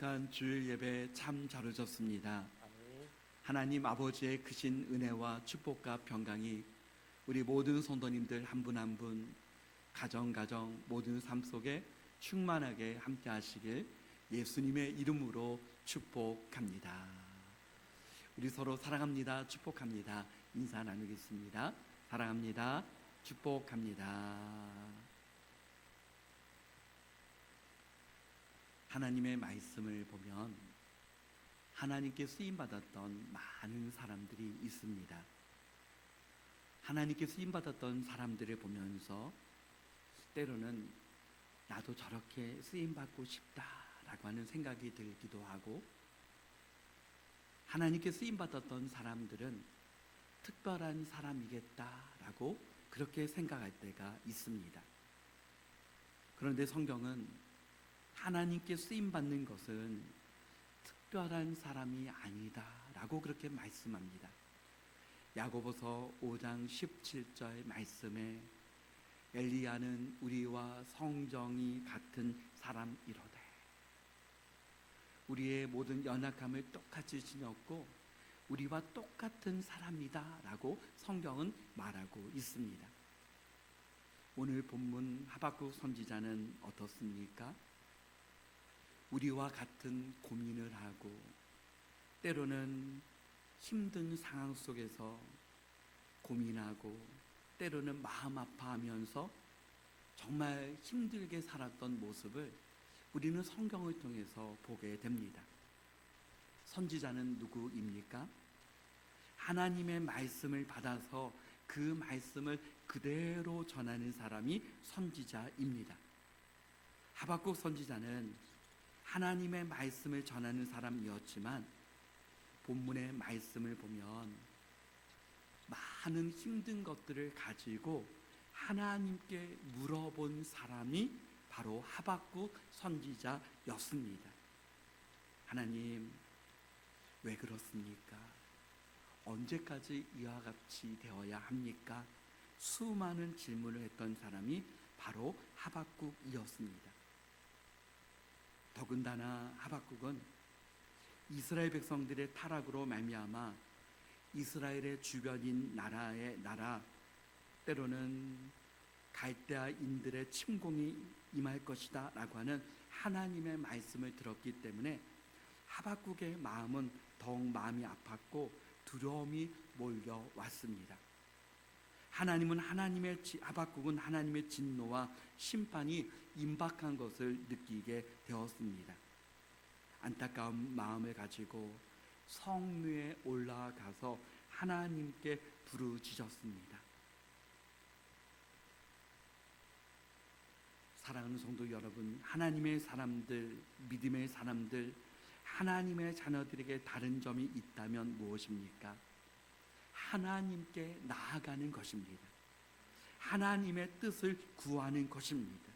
주간 주일 예배 참 잘 오셨습니다. 하나님 아버지의 크신 은혜와 축복과 평강이 우리 모든 성도님들 한 분 한 분 가정 가정 모든 삶 속에 충만하게 함께 하시길 예수님의 이름으로 축복합니다. 우리 서로 사랑합니다. 축복합니다. 인사 나누겠습니다. 사랑합니다. 축복합니다. 하나님의 말씀을 보면 하나님께 쓰임 받았던 많은 사람들이 있습니다. 하나님께 쓰임 받았던 사람들을 보면서 때로는 나도 저렇게 쓰임 받고 싶다라고 하는 생각이 들기도 하고 하나님께 쓰임 받았던 사람들은 특별한 사람이겠다라고 그렇게 생각할 때가 있습니다. 그런데 성경은 하나님께 쓰임 받는 것은 특별한 사람이 아니다라고 그렇게 말씀합니다. 야고보서 5장 17절 말씀에 엘리야는 우리와 성정이 같은 사람이로되 우리의 모든 연약함을 똑같이 지녔고 우리와 똑같은 사람이다라고 성경은 말하고 있습니다. 오늘 본문 하박국 선지자는 어떻습니까? 우리와 같은 고민을 하고 때로는 힘든 상황 속에서 고민하고 때로는 마음 아파하면서 정말 힘들게 살았던 모습을 우리는 성경을 통해서 보게 됩니다. 선지자는 누구입니까? 하나님의 말씀을 받아서 그 말씀을 그대로 전하는 사람이 선지자입니다. 하박국 선지자는 하나님의 말씀을 전하는 사람이었지만 본문의 말씀을 보면 많은 힘든 것들을 가지고 하나님께 물어본 사람이 바로 하박국 선지자였습니다. 하나님, 왜 그렇습니까? 언제까지 이와 같이 되어야 합니까? 수많은 질문을 했던 사람이 바로 하박국이었습니다. 더군다나 하박국은 이스라엘 백성들의 타락으로 말미암아 이스라엘의 주변인 나라의 나라 때로는 갈대아인들의 침공이 임할 것이다라고 하는 하나님의 말씀을 들었기 때문에 하박국의 마음은 더욱 마음이 아팠고 두려움이 몰려왔습니다. 하나님은 하나님의 하박국은 하나님의 진노와 심판이 임박한 것을 느끼게 되었습니다. 안타까운 마음을 가지고 성묘에 올라가서 하나님께 부르짖었습니다. 사랑하는 성도 여러분, 하나님의 사람들, 믿음의 사람들, 하나님의 자녀들에게 다른 점이 있다면 무엇입니까? 하나님께 나아가는 것입니다. 하나님의 뜻을 구하는 것입니다.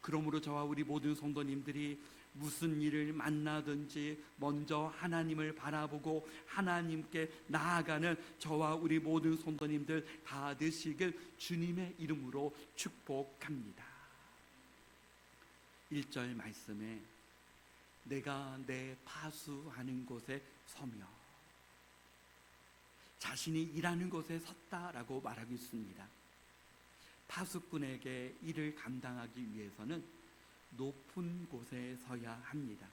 그러므로 저와 우리 모든 성도님들이 무슨 일을 만나든지 먼저 하나님을 바라보고 하나님께 나아가는 저와 우리 모든 성도님들 다 되시길 주님의 이름으로 축복합니다. 1절 말씀에 내가 내 파수하는 곳에 서며 자신이 일하는 곳에 섰다라고 말하고 있습니다. 파수꾼에게 일을 감당하기 위해서는 높은 곳에 서야 합니다.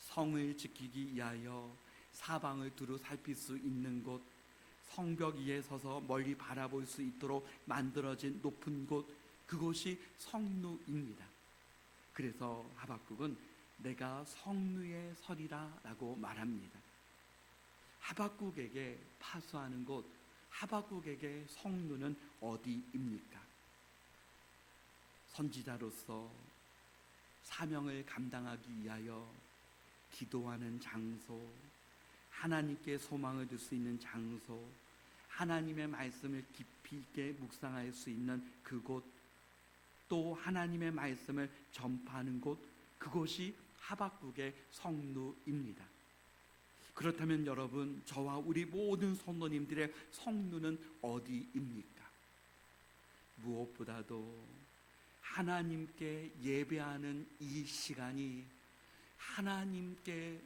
성을 지키기 위하여 사방을 두루 살필 수 있는 곳, 성벽 위에 서서 멀리 바라볼 수 있도록 만들어진 높은 곳, 그곳이 성루입니다. 그래서 하박국은 내가 성루에 서리라 라고 말합니다. 하박국에게 파수하는 곳, 하박국에게 성루는 어디입니까? 선지자로서 사명을 감당하기 위하여 기도하는 장소, 하나님께 소망을 둘수 있는 장소, 하나님의 말씀을 깊이 있게 묵상할 수 있는 그곳, 또 하나님의 말씀을 전파하는 곳, 그곳이 하박국의 성루입니다. 그렇다면 여러분, 저와 우리 모든 성도님들의 성루는 어디입니까? 무엇보다도 하나님께 예배하는 이 시간이 하나님께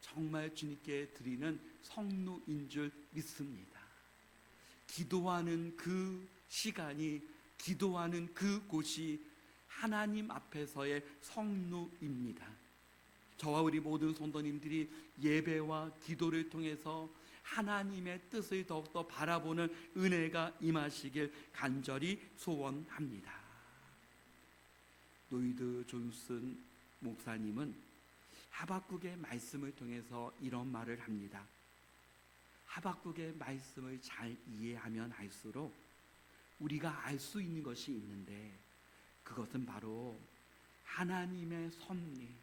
정말 주님께 드리는 성루인 줄 믿습니다. 기도하는 그 시간이 기도하는 그 곳이 하나님 앞에서의 성루입니다. 저와 우리 모든 성도님들이 예배와 기도를 통해서 하나님의 뜻을 더욱더 바라보는 은혜가 임하시길 간절히 소원합니다. 노이드 존슨 목사님은 하박국의 말씀을 통해서 이런 말을 합니다. 하박국의 말씀을 잘 이해하면 할수록 우리가 알 수 있는 것이 있는데 그것은 바로 하나님의 섭리,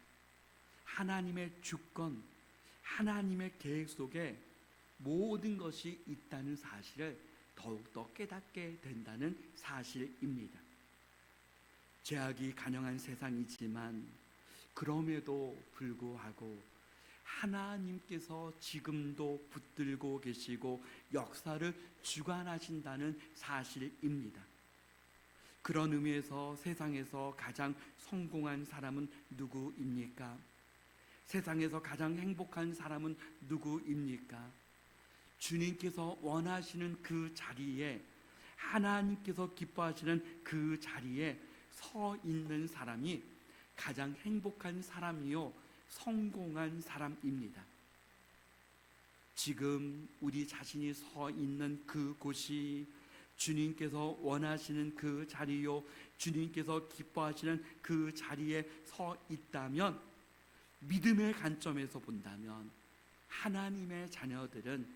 하나님의 주권, 하나님의 계획 속에 모든 것이 있다는 사실을 더욱더 깨닫게 된다는 사실입니다. 죄악이 간영한 세상이지만 그럼에도 불구하고 하나님께서 지금도 붙들고 계시고 역사를 주관하신다는 사실입니다. 그런 의미에서 세상에서 가장 성공한 사람은 누구입니까? 세상에서 가장 행복한 사람은 누구입니까? 주님께서 원하시는 그 자리에 하나님께서 기뻐하시는 그 자리에 서 있는 사람이 가장 행복한 사람이요 성공한 사람입니다. 지금 우리 자신이 서 있는 그 곳이 주님께서 원하시는 그 자리요 주님께서 기뻐하시는 그 자리에 서 있다면 믿음의 관점에서 본다면 하나님의 자녀들은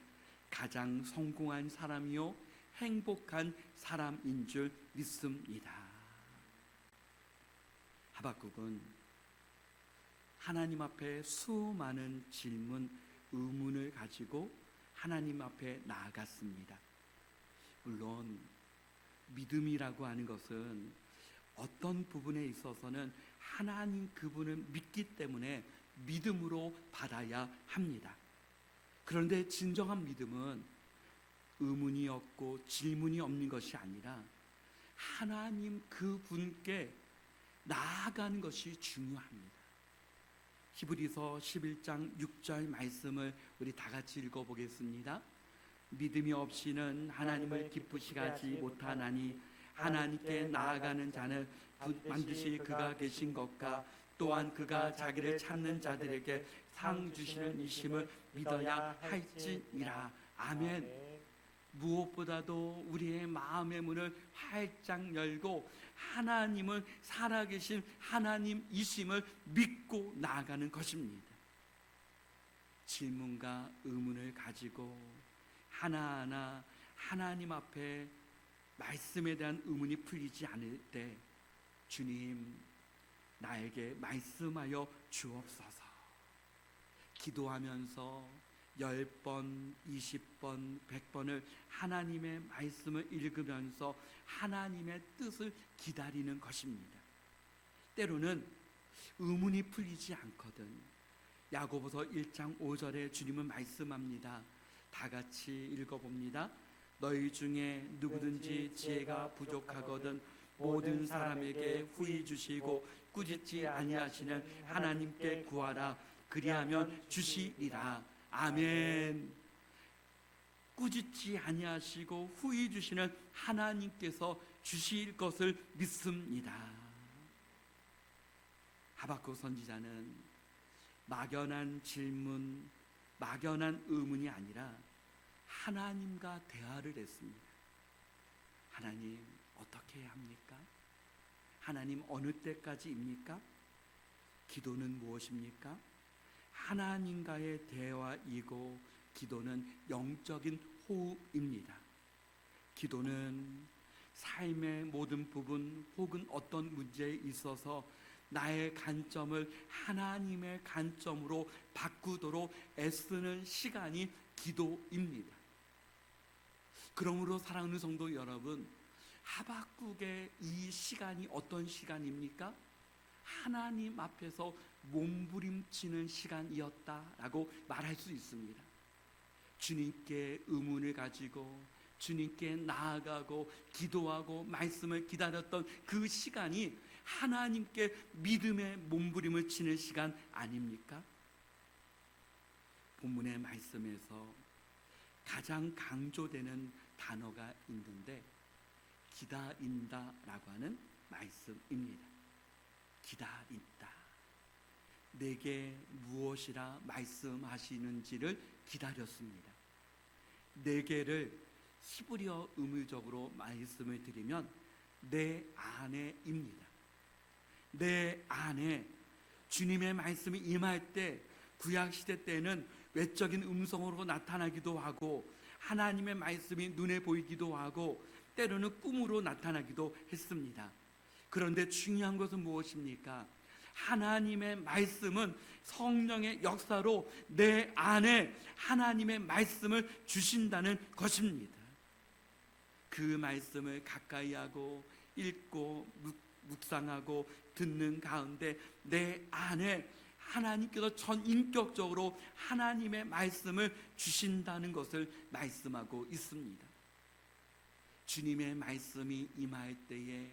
가장 성공한 사람이요 행복한 사람인 줄 믿습니다. 하박국은 하나님 앞에 수많은 질문, 의문을 가지고 하나님 앞에 나아갔습니다. 물론 믿음이라고 하는 것은 어떤 부분에 있어서는 하나님 그분을 믿기 때문에 믿음으로 받아야 합니다. 그런데 진정한 믿음은 의문이 없고 질문이 없는 것이 아니라 하나님 그분께 나아가는 것이 중요합니다. 히브리서 11장 6절 말씀을 우리 다 같이 읽어 보겠습니다. 믿음이 없이는 하나님을 기쁘시게 하지 못하나니 하나님께 나아가는 자는 반드시 그가 계신 것과 또한 그가 자기를 찾는 자들에게 상 주시는 이심을 믿어야 할지니라. 아멘. 무엇보다도 우리의 마음의 문을 활짝 열고 하나님을 살아계신 하나님이심을 믿고 나아가는 것입니다. 질문과 의문을 가지고 하나하나 하나님 앞에 말씀에 대한 의문이 풀리지 않을 때 주님 나에게 말씀하여 주옵소서. 기도하면서 10번, 20번, 100번을 하나님의 말씀을 읽으면서 하나님의 뜻을 기다리는 것입니다. 때로는 의문이 풀리지 않거든. 야고보서 1장 5절에 주님은 말씀합니다. 다 같이 읽어봅니다. 너희 중에 누구든지 지혜가 부족하거든 모든 사람에게 후히 주시고 꾸짖지 아니하시는 하나님께 구하라. 그리하면 주시리라. 아멘. 꾸짖지 아니하시고 후히 주시는 하나님께서 주실 것을 믿습니다. 하박국 선지자는 막연한 질문 막연한 의문이 아니라 하나님과 대화를 했습니다. 하나님 어떻게 해야 합니까? 하나님 어느 때까지입니까? 기도는 무엇입니까? 하나님과의 대화이고 기도는 영적인 호흡입니다. 기도는 삶의 모든 부분 혹은 어떤 문제에 있어서 나의 관점을 하나님의 관점으로 바꾸도록 애쓰는 시간이 기도입니다. 그러므로 사랑하는 성도 여러분, 하박국의 이 시간이 어떤 시간입니까? 하나님 앞에서 몸부림치는 시간이었다라고 말할 수 있습니다. 주님께 의문을 가지고 주님께 나아가고 기도하고 말씀을 기다렸던 그 시간이 하나님께 믿음의 몸부림을 치는 시간 아닙니까? 본문의 말씀에서 가장 강조되는 단어가 있는데 기다린다라고 하는 말씀입니다. 기다린다. 내게 무엇이라 말씀하시는지를 기다렸습니다. 내게를 히브리어 의무적으로 말씀을 드리면 내 안에입니다. 내 안에 주님의 말씀이 임할 때 구약 시대 때는 외적인 음성으로 나타나기도 하고 하나님의 말씀이 눈에 보이기도 하고 때로는 꿈으로 나타나기도 했습니다. 그런데 중요한 것은 무엇입니까? 하나님의 말씀은 성령의 역사로 내 안에 하나님의 말씀을 주신다는 것입니다. 그 말씀을 가까이 하고 읽고 묵상하고 듣는 가운데 내 안에 하나님께서 전인격적으로 하나님의 말씀을 주신다는 것을 말씀하고 있습니다. 주님의 말씀이 임할 때에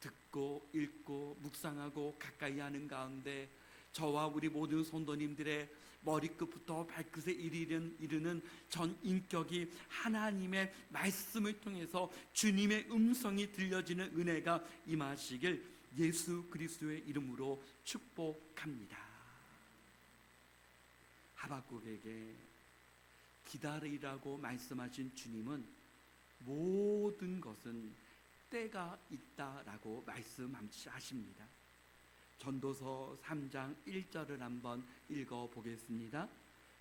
듣고 읽고 묵상하고 가까이 하는 가운데 저와 우리 모든 성도님들의 머리끝부터 발끝에 이르는, 이르는 전 인격이 하나님의 말씀을 통해서 주님의 음성이 들려지는 은혜가 임하시길 예수 그리스도의 이름으로 축복합니다. 하박국에게 기다리라고 말씀하신 주님은 모든 것은 때가 있다라고 말씀하십니다. 전도서 3장 1절을 한번 읽어 보겠습니다.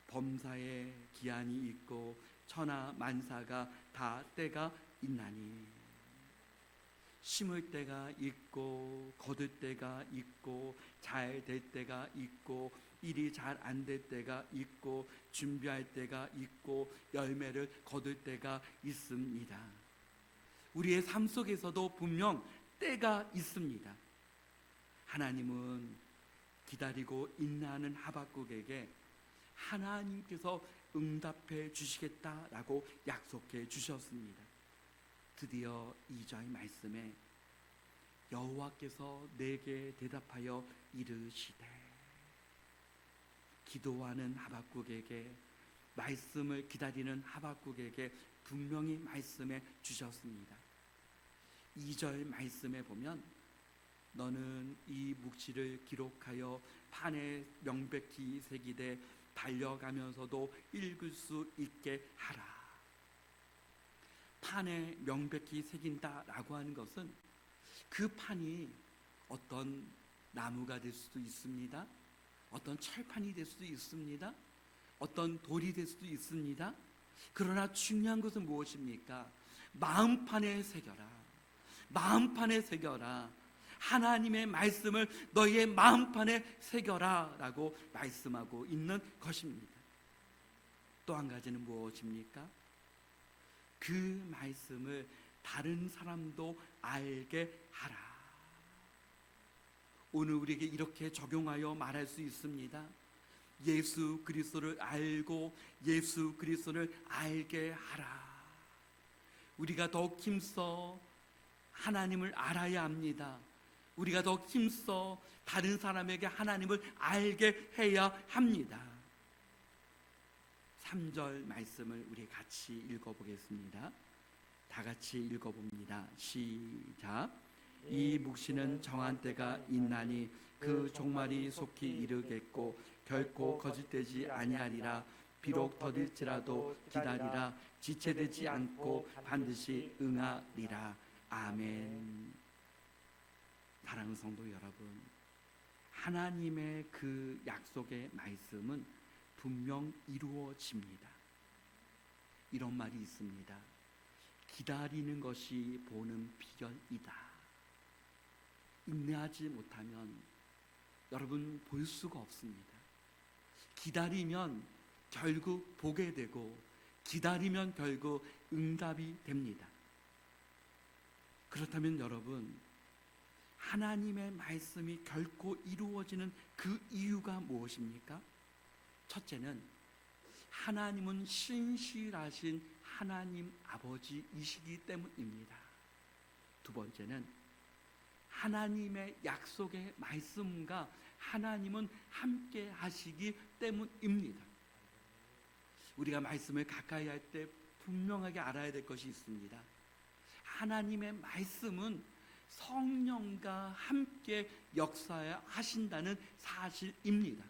범사에 기한이 있고 천하 만사가 다 때가 있나니 심을 때가 있고 거둘 때가 있고 잘 될 때가 있고 일이 잘 안 될 때가 있고 준비할 때가 있고 열매를 거둘 때가 있습니다. 우리의 삶 속에서도 분명 때가 있습니다. 하나님은 기다리고 인내하는 하박국에게 하나님께서 응답해 주시겠다라고 약속해 주셨습니다. 드디어 2절 말씀에 여호와께서 내게 대답하여 이르시되 기도하는 하박국에게 말씀을 기다리는 하박국에게 분명히 말씀해 주셨습니다. 2절 말씀에 보면 너는 이 묵시를 기록하여 판에 명백히 새기되 달려가면서도 읽을 수 있게 하라. 판에 명백히 새긴다라고 하는 것은 그 판이 어떤 나무가 될 수도 있습니다. 어떤 철판이 될 수도 있습니다. 어떤 돌이 될 수도 있습니다. 그러나 중요한 것은 무엇입니까? 마음판에 새겨라. 마음판에 새겨라. 하나님의 말씀을 너희의 마음판에 새겨라 라고 말씀하고 있는 것입니다. 또 한 가지는 무엇입니까? 그 말씀을 다른 사람도 알게 하라. 오늘 우리에게 이렇게 적용하여 말할 수 있습니다. 예수 그리스도를 알고 예수 그리스도를 알게 하라. 우리가 더 힘써 하나님을 알아야 합니다. 우리가 더 힘써 다른 사람에게 하나님을 알게 해야 합니다. 3절 말씀을 우리 같이 읽어보겠습니다. 다 같이 읽어봅니다. 시작. 이 묵시는 정한 때가 있나니 그 종말이 속히 이르겠고 결코 거짓되지 아니하리라. 비록 더딜지라도 기다리라. 지체되지 않고 반드시 응하리라. 아멘. 사랑하는 성도 여러분, 하나님의 그 약속의 말씀은 분명 이루어집니다. 이런 말이 있습니다. 기다리는 것이 보는 비결이다. 인내하지 못하면 여러분 볼 수가 없습니다. 기다리면 결국 보게 되고 기다리면 결국 응답이 됩니다. 그렇다면 여러분 하나님의 말씀이 결코 이루어지는 그 이유가 무엇입니까? 첫째는 하나님은 신실하신 하나님 아버지이시기 때문입니다. 두 번째는 하나님의 약속의 말씀과 하나님은 함께 하시기 때문입니다. 우리가 말씀을 가까이 할 때 분명하게 알아야 될 것이 있습니다. 하나님의 말씀은 성령과 함께 역사하신다는 사실입니다.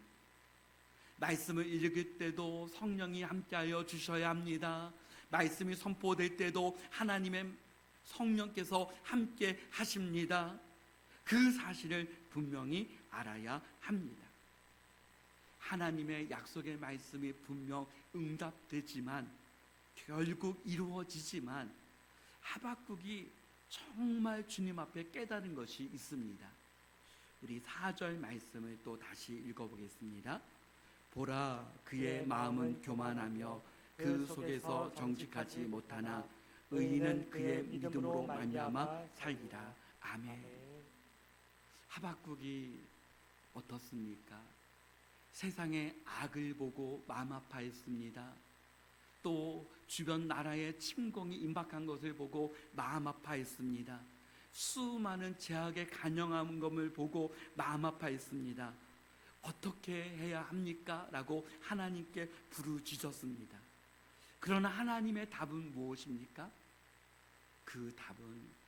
말씀을 읽을 때도 성령이 함께하여 주셔야 합니다. 말씀이 선포될 때도 하나님의 성령께서 함께 하십니다. 그 사실을 분명히 알아야 합니다. 하나님의 약속의 말씀이 분명 응답되지만 결국 이루어지지만 하박국이 정말 주님 앞에 깨달은 것이 있습니다. 우리 4절 말씀을 또 다시 읽어보겠습니다. 보라 그의 마음은 교만하며 그 속에서 정직하지 못하나 의인은 그의 믿음으로 말미암아 살리라. 아멘. 하박국이 어떻습니까? 세상의 악을 보고 마음 아파했습니다. 또 주변 나라의 침공이 임박한 것을 보고 마음 아파했습니다. 수많은 제약에 간영한 것을 보고 마음 아파했습니다. 어떻게 해야 합니까? 라고 하나님께 부르짖었습니다. 그러나 하나님의 답은 무엇입니까? 그 답은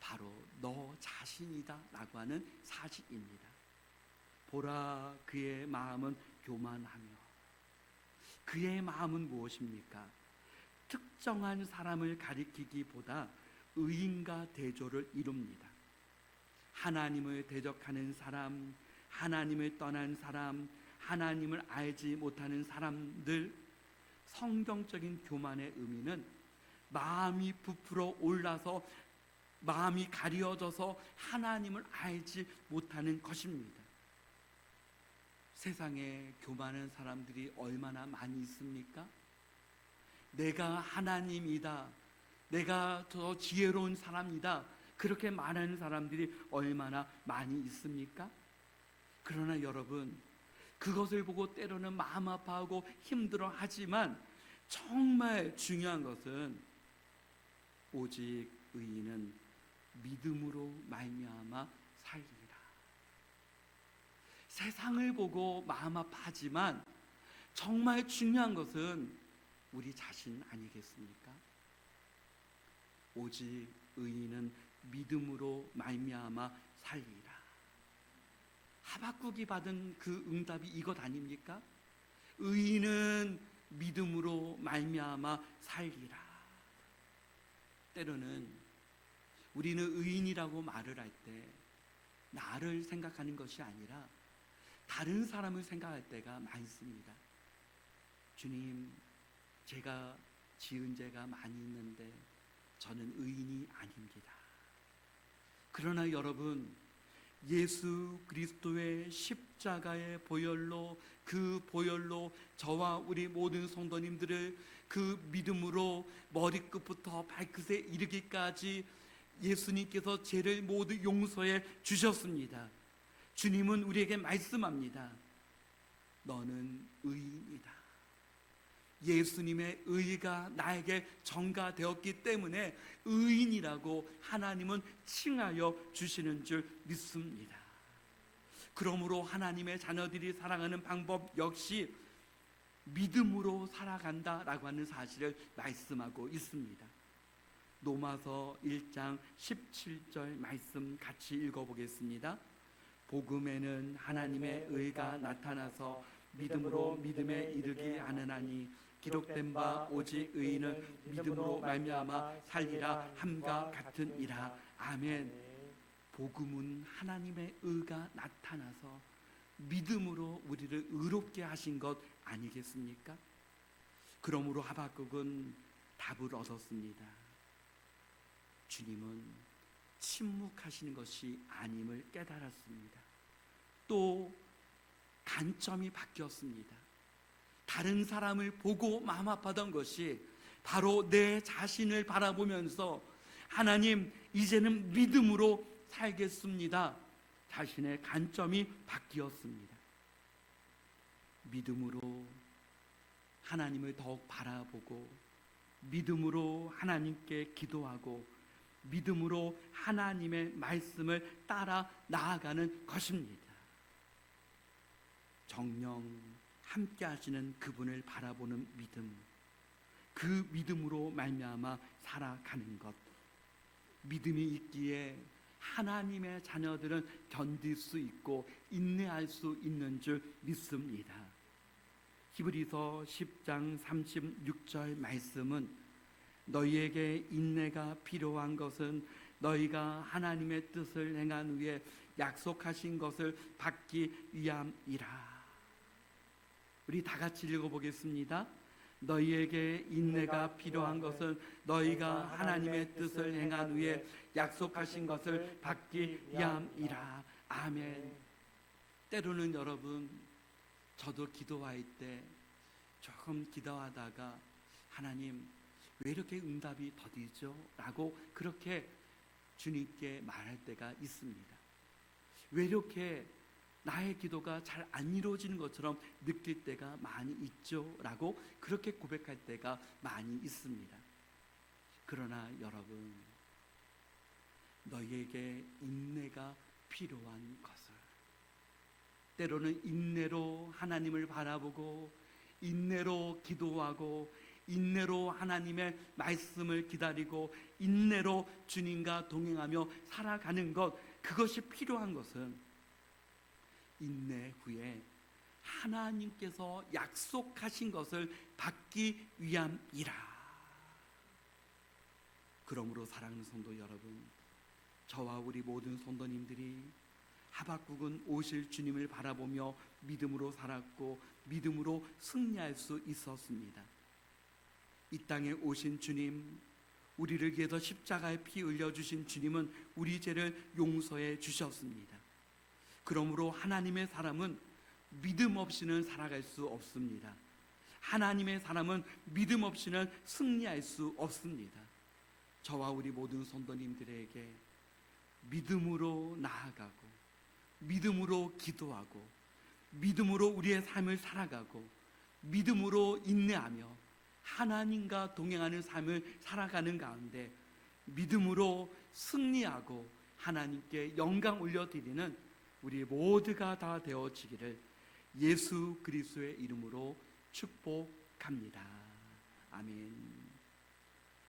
바로 너 자신이다 라고 하는 사실입니다. 보라 그의 마음은 교만하며 그의 마음은 무엇입니까? 특정한 사람을 가리키기보다 의인과 대조를 이룹니다. 하나님을 대적하는 사람, 하나님을 떠난 사람, 하나님을 알지 못하는 사람들, 성경적인 교만의 의미는 마음이 부풀어 올라서 마음이 가려져서 하나님을 알지 못하는 것입니다. 세상에 교만한 사람들이 얼마나 많이 있습니까? 내가 하나님이다. 내가 더 지혜로운 사람이다. 그렇게 말하는 사람들이 얼마나 많이 있습니까? 그러나 여러분, 그것을 보고 때로는 마음 아파하고 힘들어 하지만 정말 중요한 것은 오직 의인은 믿음으로 말미암아 살리라. 세상을 보고 마음 아파하지만 정말 중요한 것은 우리 자신 아니겠습니까? 오직 의인은 믿음으로 말미암아 살리라. 하박국이 받은 그 응답이 이것 아닙니까? 의인은 믿음으로 말미암아 살리라. 때로는 우리는 의인이라고 말을 할 때 나를 생각하는 것이 아니라 다른 사람을 생각할 때가 많습니다. 주님, 제가 지은 죄가 많이 있는데 저는 의인이 아닙니다. 그러나 여러분, 예수 그리스도의 십자가의 보혈로 그 보혈로 저와 우리 모든 성도님들을 그 믿음으로 머리끝부터 발끝에 이르기까지 예수님께서 죄를 모두 용서해 주셨습니다. 주님은 우리에게 말씀합니다. 너는 의인이다. 예수님의 의가 나에게 전가되었기 때문에 의인이라고 하나님은 칭하여 주시는 줄 믿습니다. 그러므로 하나님의 자녀들이 살아가는 방법 역시 믿음으로 살아간다라고 하는 사실을 말씀하고 있습니다. 로마서 1장 17절 말씀 같이 읽어보겠습니다. 복음에는 하나님의 의가 나타나서 믿음으로 믿음에 이르게 하느나니 기록된 바 오직 의인은 믿음으로 말미암아 살리라 함과 같으니라 아멘. 복음은 하나님의 의가 나타나서 믿음으로 우리를 의롭게 하신 것 아니겠습니까? 그러므로 하박국은 답을 얻었습니다. 주님은 침묵하시는 것이 아님을 깨달았습니다. 또 관점이 바뀌었습니다. 다른 사람을 보고 마음 아파던 것이 바로 내 자신을 바라보면서 하나님 이제는 믿음으로 살겠습니다. 자신의 관점이 바뀌었습니다. 믿음으로 하나님을 더욱 바라보고 믿음으로 하나님께 기도하고 믿음으로 하나님의 말씀을 따라 나아가는 것입니다. 정령 함께 하시는 그분을 바라보는 믿음. 그 믿음으로 말미암아 살아가는 것. 믿음이 있기에 하나님의 자녀들은 견딜 수 있고 인내할 수 있는 줄 믿습니다. 히브리서 10장 36절 말씀은 너희에게 인내가 필요한 것은 너희가 하나님의 뜻을 행한 후에 약속하신 것을 받기 위함이라. 우리 다 같이 읽어보겠습니다. 너희에게 인내가 필요한 것은 너희가 하나님의 뜻을 행한 후에 약속하신 것을 받기 위함이라. 아멘. 때로는 여러분 저도 기도할 때 조금 기도하다가 하나님 왜 이렇게 응답이 더디죠? 라고 그렇게 주님께 말할 때가 있습니다. 왜 이렇게 나의 기도가 잘 안 이루어지는 것처럼 느낄 때가 많이 있죠? 라고 그렇게 고백할 때가 많이 있습니다. 그러나 여러분, 너희에게 인내가 필요한 것을 때로는 인내로 하나님을 바라보고 인내로 기도하고 인내로 하나님의 말씀을 기다리고 인내로 주님과 동행하며 살아가는 것 그것이 필요한 것은 인내 후에 하나님께서 약속하신 것을 받기 위함이라. 그러므로 사랑하는 성도 여러분, 저와 우리 모든 성도님들이 하박국은 오실 주님을 바라보며 믿음으로 살았고 믿음으로 승리할 수 있었습니다. 이 땅에 오신 주님, 우리를 위해서 십자가에 피 흘려 주신 주님은 우리 죄를 용서해 주셨습니다. 그러므로 하나님의 사람은 믿음 없이는 살아갈 수 없습니다. 하나님의 사람은 믿음 없이는 승리할 수 없습니다. 저와 우리 모든 성도님들에게 믿음으로 나아가고 믿음으로 기도하고 믿음으로 우리의 삶을 살아가고 믿음으로 인내하며 하나님과 동행하는 삶을 살아가는 가운데 믿음으로 승리하고 하나님께 영광 올려드리는 우리 모두가 다 되어지기를 예수 그리스도의 이름으로 축복합니다. 아멘.